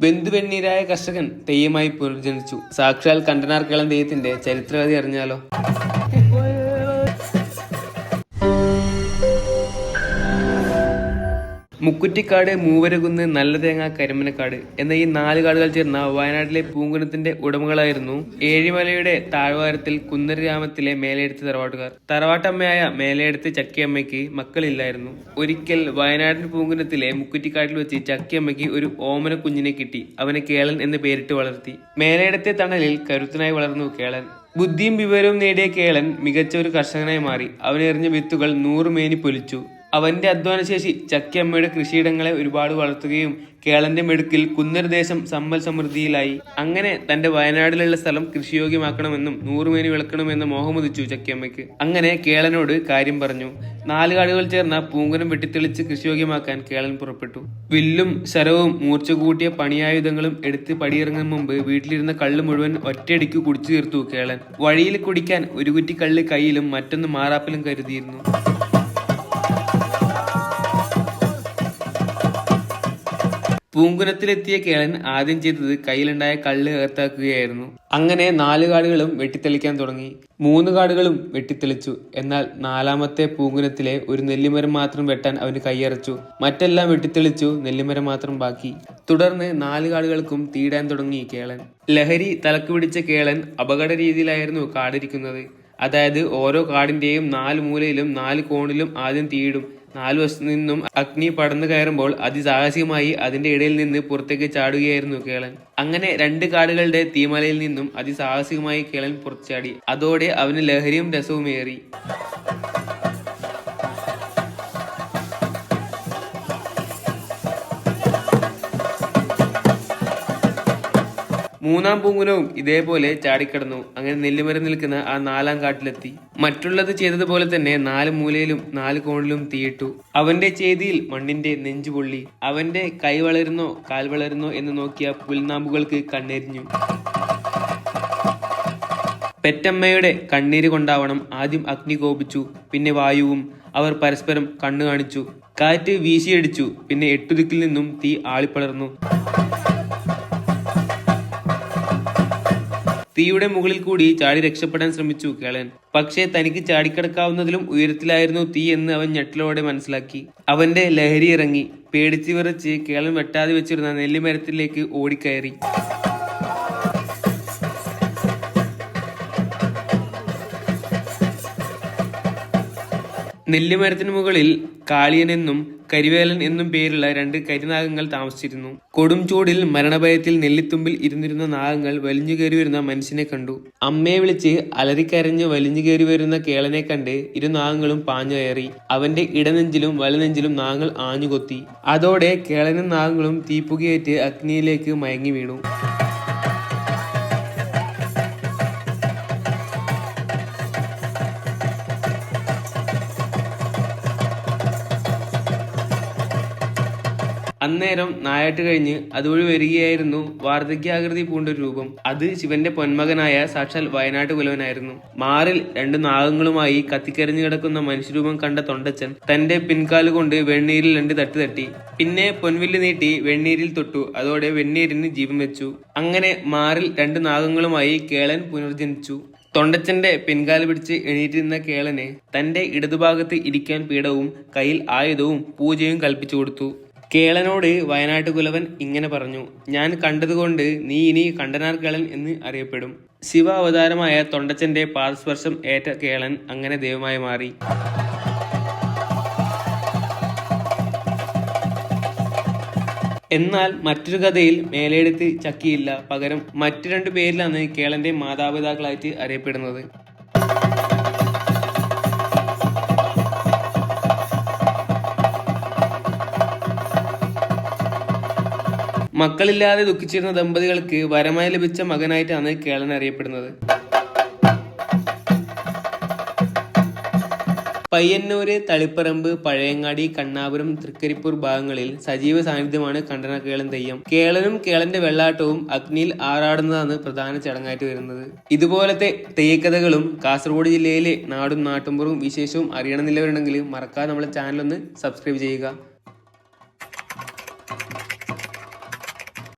ബന്ധുവെണ്ണീരായ കർഷകൻ തെയ്യമായി പുനർജനിച്ചു. സാക്ഷാൽ കണ്ടനാർ കേളം തെയ്യത്തിന്റെ ചരിത്രകഥ അറിഞ്ഞാലോ? മുക്കുറ്റിക്കാട് മൂവരകുന്ന് നല്ല തേങ്ങ കരിമനക്കാട് എന്ന ഈ നാല് കാടുകൾ ചേർന്ന വയനാട്ടിലെ പൂങ്കുന്നത്തിന്റെ ഉടമകളായിരുന്നു ഏഴിമലയുടെ താഴ്വാരത്തിൽ കുന്നർ ഗ്രാമത്തിലെ മേലെടുത്ത് തറവാട്ടുകാർ. തറവാട്ടമ്മയായ മേലെടുത്ത് ചക്കിയമ്മയ്ക്ക് മക്കളില്ലായിരുന്നു. ഒരിക്കൽ വയനാട്ടിൽ പൂങ്കുന്നത്തിലെ മുക്കുറ്റിക്കാട്ടിൽ വെച്ച് ചക്കിയമ്മയ്ക്ക് ഒരു ഓമന കുഞ്ഞിനെ കിട്ടി. അവനെ കേളൻ എന്ന് പേരിട്ട് വളർത്തി. മേലെടുത്തെ തണലിൽ കരുത്തനായി വളർന്നു കേളൻ. ബുദ്ധിയും വിവരവും നേടിയ കേളൻ മികച്ച ഒരു കർഷകനായി മാറി. അവനെറിഞ്ഞ വിത്തുകൾ നൂറുമേനി പൊലിച്ചു. അവന്റെ അധ്വാനശേഷി ചക്കിയമ്മയുടെ കൃഷിയിടങ്ങളെ ഒരുപാട് വളർത്തുകയും കേളന്റെ മെടുക്കിൽ കുന്നരദേശം സമ്പൽ സമൃദ്ധിയിലായി. അങ്ങനെ തന്റെ വയനാടിലുള്ള സ്ഥലം കൃഷിയോഗ്യമാക്കണമെന്നും നൂറുമേനി വിളക്കണമെന്നും മോഹമുദിച്ചു ചക്കിയമ്മയ്ക്ക്. അങ്ങനെ കേളനോട് കാര്യം പറഞ്ഞു. നാല് കാടുകൾ ചേർന്ന പൂങ്കനം വെട്ടിത്തെളിച്ച് കൃഷിയോഗ്യമാക്കാൻ കേളൻ പുറപ്പെട്ടു. വില്ലും ശരവും മൂർച്ച കൂട്ടിയ പണിയായുധങ്ങളും എടുത്ത് പടിയിറങ്ങും മുമ്പ് വീട്ടിലിരുന്ന കള്ള് മുഴുവൻ ഒറ്റയടിക്ക് കുടിച്ചു തീർത്തു കേളൻ. വഴിയിൽ കുടിക്കാൻ ഒരു കുറ്റി കള്ള് കയ്യിലും മറ്റൊന്ന് മാറാപ്പിലും കരുതിയിരുന്നു. പൂങ്കുനത്തിലെത്തിയ കേളൻ ആദ്യം ചെയ്തത് കയ്യിലുണ്ടായ കള്ള് അകത്താക്കുകയായിരുന്നു. അങ്ങനെ നാല് കാടുകളും വെട്ടിത്തെളിക്കാൻ തുടങ്ങി. മൂന്ന് കാടുകളും വെട്ടിത്തെളിച്ചു. എന്നാൽ നാലാമത്തെ പൂങ്കുനത്തിലെ ഒരു നെല്ലിമരം മാത്രം വെട്ടാൻ അവന് കൈയറച്ചു. മറ്റെല്ലാം വെട്ടിത്തെളിച്ചു നെല്ലിമരം മാത്രം ബാക്കി. തുടർന്ന് നാല് കാടുകൾക്കും തീടാൻ തുടങ്ങി കേളൻ. ലഹരി തലക്ക് പിടിച്ച കേളൻ അപകട രീതിയിലായിരുന്നു കാടിരിക്കുന്നത്. അതായത് ഓരോ കാടിന്റെയും നാല് മൂലയിലും നാല് കോണിലും ആദ്യം തീയിടും. നാലു വശത്തു നിന്നും അഗ്നി പടന്നു കയറുമ്പോൾ അതിസാഹസികമായി അതിന്റെ ഇടയിൽ നിന്ന് പുറത്തേക്ക് ചാടുകയായിരുന്നു കേളൻ. അങ്ങനെ രണ്ട് കാടുകളുടെ തീമലയിൽ നിന്നും അതിസാഹസികമായി കേളൻ പുറത്തു ചാടി. അതോടെ അവന് ലഹരിയും രസവുമേറി. മൂന്നാം പൂങ്കുലവും ഇതേപോലെ ചാടിക്കടന്നു. അങ്ങനെ നെല്ലിമരം നിൽക്കുന്ന ആ നാലാം കാട്ടിലെത്തി. മറ്റുള്ളത് ചെയ്തതുപോലെ തന്നെ നാല് മൂലയിലും നാല് കോണിലും തീയിട്ടു. അവന്റെ ചെയ്തിയിൽ മണ്ണിന്റെ നെഞ്ചു പൊള്ളി. അവന്റെ കൈ വളരുന്നോ കാൽ വളരുന്നോ എന്ന് നോക്കിയ പുൽനാമ്പുകൾക്ക് കണ്ണെരിഞ്ഞു. പെറ്റമ്മയുടെ കണ്ണീര് കൊണ്ടാവണം ആദ്യം അഗ്നി കോപിച്ചു പിന്നെ വായുവും. അവർ പരസ്പരം കണ്ണു കാണിച്ചു. കാറ്റ് വീശിയടിച്ചു പിന്നെ എട്ടുദിക്കിൽ നിന്നും തീ ആളിപ്പളർന്നു തീയുടെ മുകളിൽ കൂടി ചാടി രക്ഷപ്പെടാൻ ശ്രമിച്ചു കേളൻ. പക്ഷേ തനിക്ക് ചാടിക്കടക്കാവുന്നതിലും ഉയരത്തിലായിരുന്നു തീ എന്ന് അവൻ ഞെട്ടലോടെ മനസ്സിലാക്കി. അവന്റെ ലഹരി ഇറങ്ങി. പേടിച്ചു വിറച്ച് കേളൻ വെട്ടാതെ വെച്ചിരുന്ന നെല്ലിമരത്തിലേക്ക് ഓടിക്കയറി. നെല്ലിമരത്തിന് മുകളിൽ കാളിയൻ എന്നും കരിവേലൻ എന്നും പേരുള്ള രണ്ട് കരിനാഗങ്ങൾ താമസിച്ചിരുന്നു. കൊടും ചൂടിൽ മരണഭയത്തിൽ നെല്ലിത്തുമ്പിൽ ഇരുന്നിരുന്ന നാഗങ്ങൾ വലിഞ്ഞു കയറി വരുന്ന മനുഷ്യനെ കണ്ടു. അമ്മയെ വിളിച്ച് അലറിക്കരഞ്ഞ് വലിഞ്ഞു കയറി വരുന്ന കേളനെ കണ്ട് ഇരു നാഗങ്ങളും പാഞ്ഞു കയറി അവന്റെ ഇടനെഞ്ചിലും വലനെഞ്ചിലും നാഗങ്ങൾ ആഞ്ഞുകൊത്തി. അതോടെ കേളനും നാഗങ്ങളും തീപ്പുകയേറ്റ് അഗ്നിയിലേക്ക് മയങ്ങി വീണു. അന്നേരം നായാട്ട് കഴിഞ്ഞ് അതുവഴി വരികയായിരുന്നു വാർദ്ധക്യാകൃതി പൂണ്ട രൂപം. അത് ശിവന്റെ പൊന്മകനായ സാക്ഷാൽ വയനാട്ട് കുലവനായിരുന്നു. മാറിൽ രണ്ട് നാഗങ്ങളുമായി കത്തിക്കരിഞ്ഞു കിടക്കുന്ന മനുഷ്യരൂപം കണ്ട തൊണ്ടച്ചൻ തന്റെ പിൻകാൽ കൊണ്ട് വെണ്ണീരിൽ രണ്ട് തട്ടി തട്ടി. പിന്നെ പൊൻവില്ല് നീട്ടി വെണ്ണീരിൽ തൊട്ടു. അതോടെ വെണ്ണീരിന് ജീവൻ വെച്ചു. അങ്ങനെ മാറിൽ രണ്ട് നാഗങ്ങളുമായി കേളൻ പുനർജനിച്ചു. തൊണ്ടച്ചന്റെ പിൻകാൽ പിടിച്ച് എണീറ്റിരുന്ന കേളനെ തന്റെ ഇടതുഭാഗത്ത് ഇരിക്കാൻ പീഠവും കയ്യിൽ ആയുധവും പൂജയും കൽപ്പിച്ചു കൊടുത്തു. കേളനോട് വയനാട്ട് കുലവൻ ഇങ്ങനെ പറഞ്ഞു ഞാൻ കണ്ടതുകൊണ്ട് നീ ഇനി കണ്ടനാർ കേളൻ എന്ന് അറിയപ്പെടും. ശിവ അവതാരമായ തൊണ്ടച്ചന്റെ പാദസ്പർശം ഏറ്റ കേളൻ അങ്ങനെ ദൈവമായി മാറി. എന്നാൽ മറ്റൊരു കഥയിൽ മേലെടുത്ത് ചക്കിയില്ല. പകരം മറ്റു രണ്ടു പേരിലാണ് കേളന്റെ മാതാപിതാക്കളായിട്ട് അറിയപ്പെടുന്നത്. മക്കളില്ലാതെ ദുഃഖിച്ചിരുന്ന ദമ്പതികൾക്ക് വരമായി ലഭിച്ച മകനായിട്ടാണ് കേളൻ അറിയപ്പെടുന്നത്. പയ്യന്നൂര് തളിപ്പറമ്പ് പഴയങ്ങാടി കണ്ണാപുരം തൃക്കരിപ്പൂർ ഭാഗങ്ങളിൽ സജീവ സാന്നിധ്യമാണ് കണ്ടന കേളൻ തെയ്യം. കേളനും കേളന്റെ വെള്ളാട്ടവും അഗ്നിയിൽ ആറാടുന്നതാണ് പ്രധാന ചടങ്ങായിട്ട് വരുന്നത്. ഇതുപോലത്തെ തെയ്യക്കഥകളും കാസർഗോഡ് ജില്ലയിലെ നാടും നാട്ടുമ്പുറവും വിശേഷവും അറിയണമെന്നില്ലവരുണ്ടെങ്കിൽ മറക്കാതെ നമ്മുടെ ചാനൽ ഒന്ന് സബ്സ്ക്രൈബ് ചെയ്യുക.